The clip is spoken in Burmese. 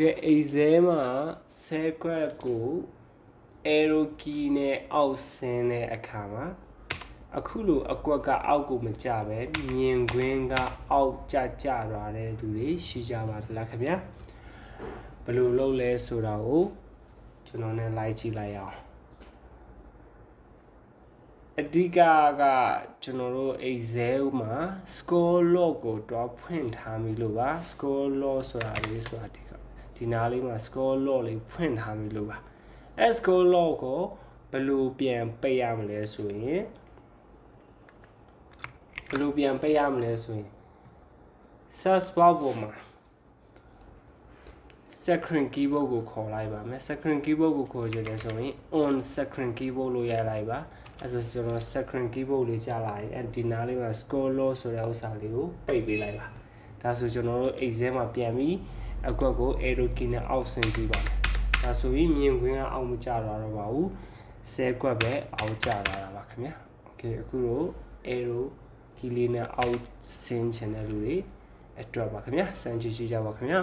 ကဲအိဇဲမှာဆဲခွက်ကို arrow key နဲ့အောက်ဆင်းတဲ့အခါမှာအခုလိုအကွက်ကအောက်ကိုမကျပဲမြင်ကွင်းကအောက်ကျကျသွားတဲ့လူတွေရှိကြပါသလားခင်ဗျာဘယ်လိုလုပ်လဲဆိုတာကိုကျွန်တော်နဲ့လိုက်ကြည့်လိုက်အောင်အဓိကကကျွန်တော်တို့ Excel မှာ score log ကိုတွားဖွင့်ထားပြီလို့ပါ score log ဆိုတာလေးဆိုတာဒီက ဒီနားလေးမှာ score log လေးဖွင့်ထားပြီလို့ပါအဲ score log ကိုဘယ်လိုပြန်ပိတ်ရမလဲဆိုရင်ဘယ်လိုပြန်ပိတ်ရမလဲဆိုရင် search bar ပေါ်မှာ second keyboard ကိုခေါ်လိုက်ပါမယ် second keyboard ကိုခေါ်ချင်တယ်ဆိုရင် on second keyboard လို့ရိုက်လိုက်ပါအဲဆိုကျွန်တော် second keyboard လေးကြာလာရင်အဲဒီနားလေးမှာ score low ဆိုတဲ့ဥစ္စာလေးကိုပိတ်ပေးလိုက်ပါဒါဆိုကျွန်တော်တို့ exam မှာပြန်ပြီး အကွက်ကို arrow key နဲ့အောက်ဆင်းကြည့်ပါမယ်ဒါဆိုပြီးမြင်ကွင်းကအောက်မကျတော့တော့ပါဘူးဆဲကွက်ပဲအောက်ကျလာတာပါခင်ဗျာ okay အခုတော့ arrow key လေးနဲ့အောက်ဆင်းချင်တဲ့လူတွေအတွက်ပါခင်ဗျာစမ်းကြည့်ကြည့်ကြပါခင်ဗျာ